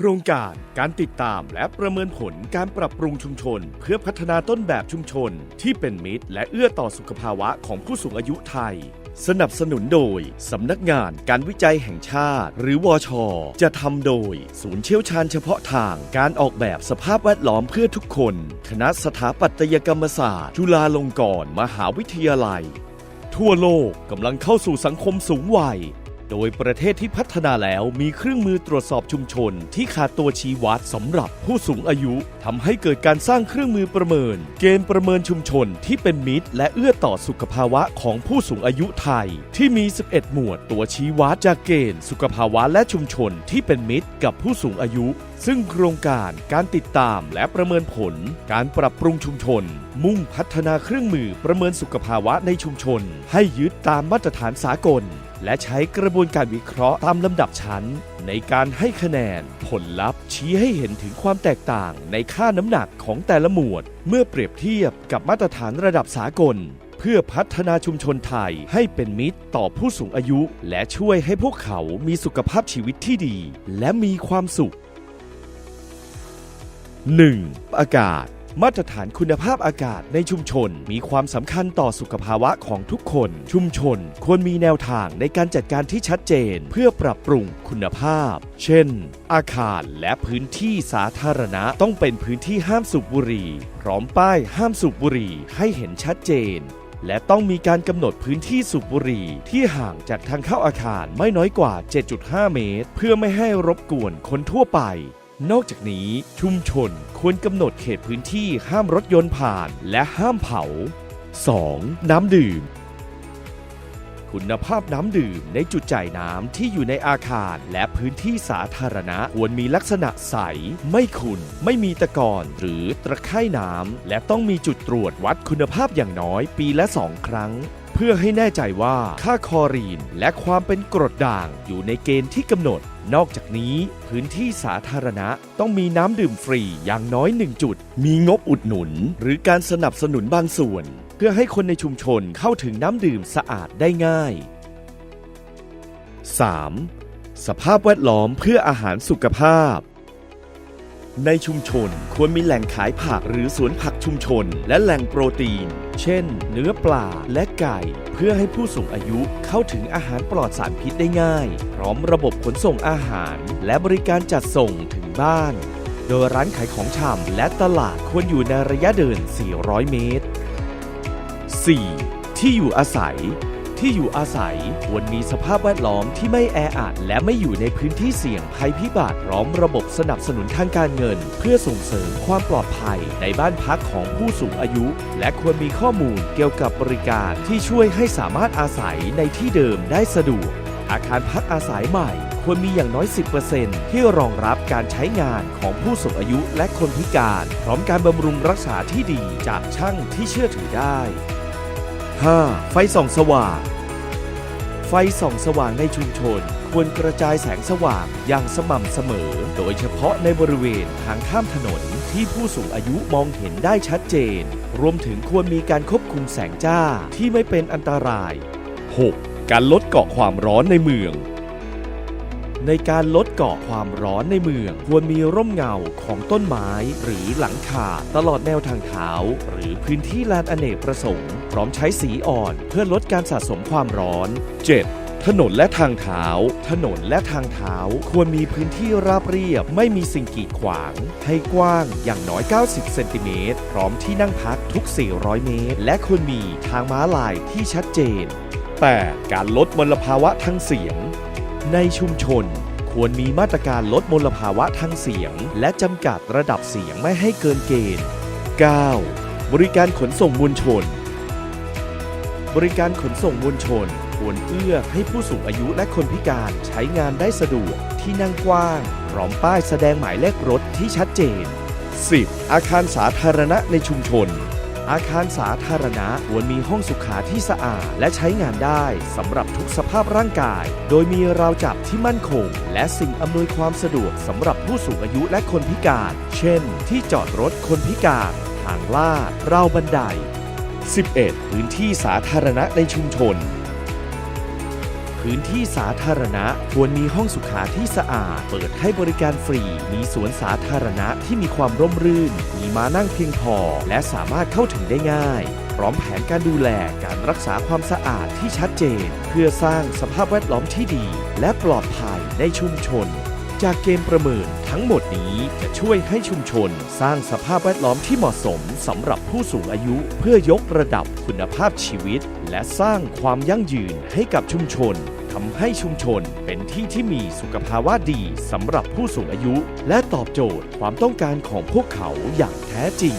โครงการการติดตามและประเมินผลการปรับปรุงชุมชน เพื่อพัฒนาต้นแบบชุมชน ที่เป็นมิตร และเอื้อต่อสุขภาวะของผู้สูงอายุไทย สนับสนุนโดย สำนักงานการวิจัยแห่งชาติ หรือวอชจะทำโดย ศูนย์เชี่ยวชาญเฉพาะทางการออกแบบสภาพแวดล้อมเพื่อทุกคน คณะสถาปัตยกรรมศาสตร์ จุฬาลงกรณ์มหาวิทยาลัย ทั่วโลกกำลังเข้าสู่สังคมสูงวัย โดยประเทศที่พัฒนาแล้วมีเครื่องมือตรวจสอบชุมชน ที่ขาดตัวชี้วัดสำหรับผู้สูงอายุทำให้เกิดการสร้างเครื่องมือประเมิน เกณฑ์ประเมินชุมชนที่เป็นมิตร และเอื้อต่อสุขภาวะของผู้สูงอายุไทย ที่มี 11 หมวดตัวชี้วัดจากเกณฑ์ สุขภาวะและชุมชนที่เป็นมิตรกับผู้สูงอายุ ซึ่งโครงการการติดตามและประเมินผล การปรับปรุงชุมชน มุ่งพัฒนาเครื่องมือประเมินสุขภาวะในชุมชน ให้ยึดตามมาตรฐานสากล และใช้กระบวนการวิเคราะห์ตามลำดับชั้น ในการให้คะแนน ผลลัพธ์ชี้ให้เห็นถึงความแตกต่างในค่าน้ำหนักของแต่ละหมวด เมื่อเปรียบเทียบกับมาตรฐานระดับสากล เพื่อพัฒนาชุมชนไทยให้เป็นมิตรต่อผู้สูงอายุ และช่วยให้พวกเขามีสุขภาพชีวิตที่ดี และมีความสุข 1. อากาศ มาตรฐานคุณภาพอากาศในชุมชน มีความสำคัญต่อสุขภาวะของทุกคน ชุมชนควรมีแนวทางในการจัดการที่ชัดเจน เพื่อปรับปรุงคุณภาพ เช่น อาคารและพื้นที่สาธารณะต้องเป็นพื้นที่ห้ามสูบบุหรี่พร้อมป้ายห้ามสูบบุหรี่ให้เห็นชัดเจนและต้องมีการกำหนดพื้นที่สูบบุหรี่ที่ห่างจากทางเข้าอาคารไม่น้อยกว่า 7.5 เมตร เพื่อไม่ให้รบกวนคนทั่วไป นอกจากนี้ชุมชนควรกำหนดเขตพื้นที่ห้ามรถยนต์ผ่านและห้ามเผา 2. น้ำดื่ม คุณภาพน้ำดื่มในจุดจ่ายน้ำที่อยู่ในอาคารและพื้นที่สาธารณะควรมีลักษณะใส ไม่ขุ่น ไม่มีตะกอนหรือตะไคร่น้ำ และต้องมีจุดตรวจวัดคุณภาพอย่างน้อยปีละสองครั้งเพื่อให้แน่ใจว่าค่าคอรีนและความเป็นกรดด่างอยู่ในเกณฑ์ที่กำหนด นอกจากนี้พื้นที่สาธารณะต้องมีน้ำดื่มฟรีอย่างน้อยหนึ่งจุด มีงบอุดหนุน หรือการสนับสนุนบางส่วน เพื่อให้คนในชุมชนเข้าถึงน้ำดื่มสะอาดได้ง่าย 3. สภาพแวดล้อมเพื่ออาหารสุขภาพ ในชุมชนควรมีแหล่งขายผักหรือสวนผักชุมชน และแหล่งโปรตีน เช่น เนื้อปลาและไก่ เพื่อให้ผู้สูงอายุเข้าถึงอาหารปลอดสารพิษได้ง่าย พร้อมระบบขนส่งอาหาร และบริการจัดส่งถึงบ้าน โดยร้านขายของชำและตลาดควรอยู่ในระยะเดิน 400 เมตร 4. ที่อยู่อาศัย ที่อยู่อาศัยควรมีสภาพแวดล้อมที่ไม่แออัดและไม่อยู่ในพื้นที่เสี่ยงภัยพิบัติพร้อมระบบสนับสนุนทางการเงิน เพื่อส่งเสริมความปลอดภัยในบ้านพักของผู้สูงอายุ และควรมีข้อมูลเกี่ยวกับบริการที่ช่วยให้สามารถอาศัยในที่เดิมได้สะดวก อาคารพักอาศัยใหม่ควรมีอย่างน้อย 10%ที่รองรับการใช้งานของผู้สูงอายุและคนพิการ พร้อมการบำรุงรักษาที่ดีจากช่างที่เชื่อถือได้ 5. ไฟส่องสว่าง ไฟส่องสว่างในชุมชน ควรกระจายแสงสว่างอย่างสม่ำเสมอ โดยเฉพาะในบริเวณทางข้ามถนนที่ผู้สูงอายุมองเห็นได้ชัดเจน รวมถึงควรมีการควบคุมแสงจ้าที่ไม่เป็นอันตราย 6. การลดเกาะความร้อนในเมือง ในการลดเกาะความร้อนในเมือง ควรมีร่มเงาของต้นไม้หรือหลังคาตลอดแนวทางเท้า หรือพื้นที่ลานอเนกประสงค์ พร้อมใช้สีอ่อนเพื่อลดการสะสมความร้อน 7. ถนนและทางเท้า ถนนและทางเท้าควรมีพื้นที่ราบเรียบ ไม่มีสิ่งกีดขวาง ให้กว้างอย่างน้อย 90 เซนติเมตร พร้อมที่นั่งพักทุก 400 เมตร และควรมีทางม้าลายที่ชัดเจน 8. การลดมลภาวะทางเสียง ในชุมชน ควรมีมาตรการลดมลภาวะทางเสียง และจำกัดระดับเสียงไม่ให้เกินเกณฑ์ 9. บริการขนส่งมวลชน บริการขนส่งมวลชนควรเอื้อให้ผู้สูงอายุและคนพิการใช้งานได้สะดวกที่นั่งกว้างพร้อมป้ายแสดงหมายเลขรถที่ชัดเจน 10. อาคารสาธารณะในชุมชน อาคารสาธารณะควรมีห้องสุขาที่สะอาดและใช้งานได้สำหรับทุกสภาพร่างกาย โดยมีราวจับที่มั่นคง และสิ่งอำนวยความสะดวกสำหรับผู้สูงอายุและคนพิการ เช่น ที่จอดรถคนพิการ ทางลาดราวบันได 11. พื้นที่สาธารณะในชุมชน พื้นที่สาธารณะควรมีห้องสุขาที่สะอาด เปิดให้บริการฟรี มีสวนสาธารณะที่มีความร่มรื่น มีม้านั่งเพียงพอ และสามารถเข้าถึงได้ง่าย พร้อมแผนการดูแลการรักษาความสะอาดที่ชัดเจน เพื่อสร้างสภาพแวดล้อมที่ดี และปลอดภัยในชุมชน จากเกมประเมินทั้งหมดนี้จะช่วยให้ชุมชนสร้างสภาพแวดล้อมที่เหมาะสมสำหรับผู้สูงอายุเพื่อยกระดับคุณภาพชีวิต และสร้างความยั่งยืนให้กับชุมชนทำให้ชุมชนเป็นที่ที่มีสุขภาวะดีสำหรับผู้สูงอายุ และตอบโจทย์ความต้องการของพวกเขาอย่างแท้จริง